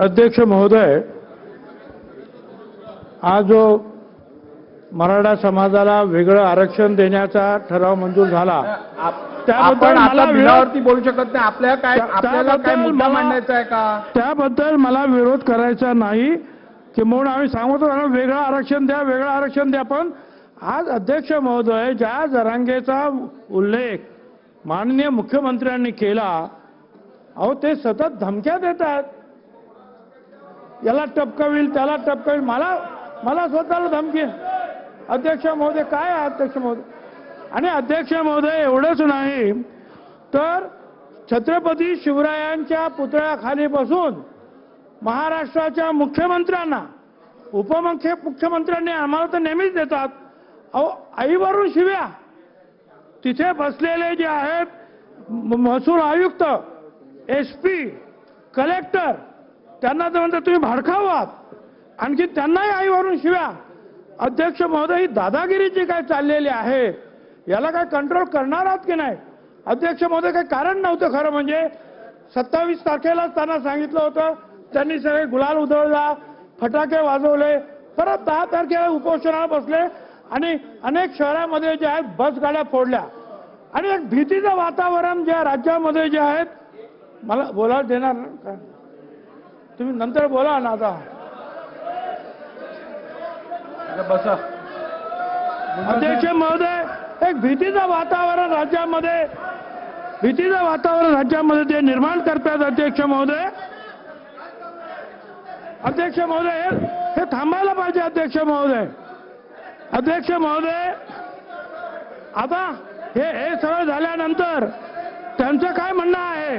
अध्यक्ष महोदय हा जो मराठा समाजाला वेगळं आरक्षण देण्याचा ठराव मंजूर झाला त्याबद्दल मला बोलू शकत नाही. आपल्या काय आपल्याला काय मुद्दा मांडायचा आहे का? त्याबद्दल मला विरोध करायचा नाही. की म्हणून आम्ही सांगतो वेगळं आरक्षण द्या वेगळं आरक्षण द्या. पण आज अध्यक्ष महोदय ज्या जरांगेचा उल्लेख माननीय मुख्यमंत्र्यांनी केला अहो ते सतत धमक्या देतात. याला टपकावील त्याला टपकावील. मला मला स्वतःला धमकी. अध्यक्ष महोदय काय आहे अध्यक्ष महोदय? आणि अध्यक्ष महोदय एवढंच नाही तर छत्रपती शिवरायांच्या पुतळ्याखाली बसून महाराष्ट्राच्या मुख्यमंत्र्यांना उपमुख्य मुख्यमंत्र्यांनी आम्हाला तर नेहमीच देतात अहो आईवरून शिव्या. तिथे बसलेले जे आहेत म- महसूल आयुक्त एस पी कलेक्टर त्यांना तर म्हणतात तुम्ही भाडखाऊ आहात. आणखी त्यांनाही आईवरून शिव्या. अध्यक्ष महोदय ही दादागिरी जी काय चाललेली आहे? याला काय कंट्रोल करणार आहात की नाही? अध्यक्ष महोदय काही कारण नव्हतं खरं म्हणजे सत्तावीस तारखेलाच त्यांना सांगितलं होतं त्यांनी सगळे गुलाल उधळला फटाके वाजवले परत दहा तारखेला उपोषणाला बसले आणि अनेक शहरामध्ये जे आहेत बसगाड्या फोडल्या. आणि एक भीतीचं वातावरण ज्या राज्यामध्ये जे आहेत मला बोलायला देणार ना का? तुम्ही नंतर बोला ना आता. बसा. अध्यक्ष महोदय एक भीतीचं वातावरण राज्यामध्ये भीतीचं वातावरण राज्यामध्ये ते निर्माण करतात अध्यक्ष महोदय अध्यक्ष महोदय हे- हे थांबायला पाहिजे अध्यक्ष महोदय. अध्यक्ष महोदय आता हे हे सगळं झाल्यानंतर त्यांचं काय म्हणणं आहे?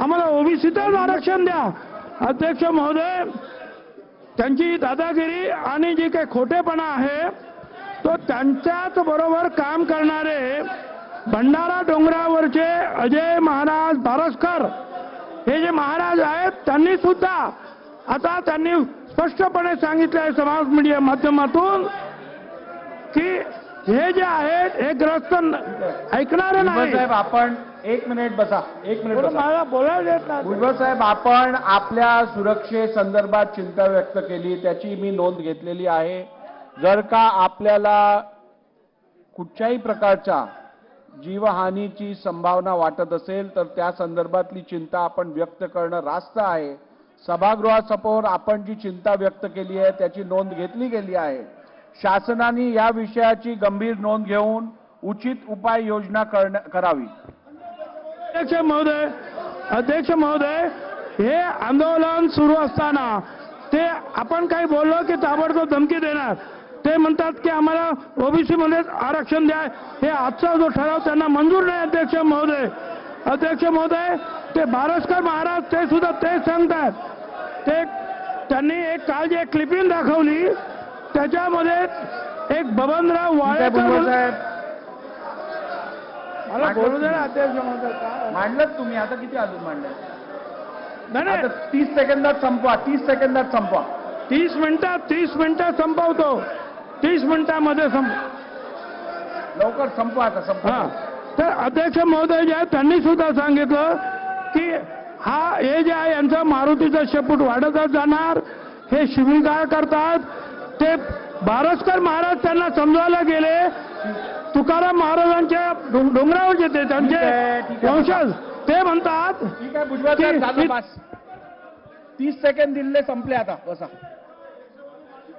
आम्हाला ओबीसीतच आरक्षण द्या. अध्यक्ष महोदय त्यांची दादागिरी आणि जी काही खोटेपणा आहे तो त्यांच्याच बरोबर काम करणारे भंडारा डोंगरावरचे अजय महाराज भारसकर हे जे महाराज आहेत त्यांनी सुद्धा आता त्यांनी स्पष्टपणे सांगितलं आहे समाज मीडिया माध्यमातून हे जे आहेत हे ग्रस्त ऐकणारे नाही साहेब आपण एक मिनिट बसा एक मिनिट बसा. मला बोलायला देत नाही. भुजबळ साहेब आपण आपल्या सुरक्षेसंदर्भात चिंता व्यक्त केली त्याची मी नोंद घेतलेली आहे. जर का आपल्याला कुठच्याही प्रकारच्या जीवहानीची संभावना वाटत असेल तर त्या संदर्भातली चिंता आपण व्यक्त करणं रास्त आहे. सभागृहासमोर आपण जी चिंता व्यक्त केली आहे त्याची नोंद घेतली गेली आहे. शासनाने या विषयाची गंभीर नोंद घेऊन उचित उपाययोजना करण्या- करावी. अध्यक्ष महोदय अध्यक्ष महोदय हे आंदोलन सुरू असताना ते आपण काही बोललो की ताबडतोब धमकी देणार. ते म्हणतात की आम्हाला ओबीसी मध्ये आरक्षण द्या. हे आजचा जो ठराव त्यांना मंजूर नाही अध्यक्ष महोदय. अध्यक्ष महोदय ते बारसकर महाराज ते सुद्धा तेच सांगतात. ते त्यांनी एक काल जी एक क्लिपिंग दाखवली. त्याच्यामध्ये एक बबनराव वाळेकर साहेब मला बोलू दे ना अध्यक्ष तुम्ही. आता किती अजून मांडलं नाही, तीस सेकंदात संपवा तीस सेकंदात संपवा. तीस मिनिटात तीस मिनिटात संपवतो. तीस मिनिटामध्ये संप लवकर संपवा आता संपवा. तर अध्यक्ष महोदय जे आहेत त्यांनी सुद्धा सांगितलं की हा हे जे आहे यांचा मारुतीचा शेपूट वाढतच जाणार. हे शिवीगाळ करतात. ते बारसकर महाराज त्यांना समजायला गेले. तुकाराम महाराजांच्या डों- डोंगरावरचे ते ठीक आहे, ठीक त्यांचे. वंशज ते म्हणतात ठीक आहे भुजबळ तीस सेकंद दिले संपले आता बसा.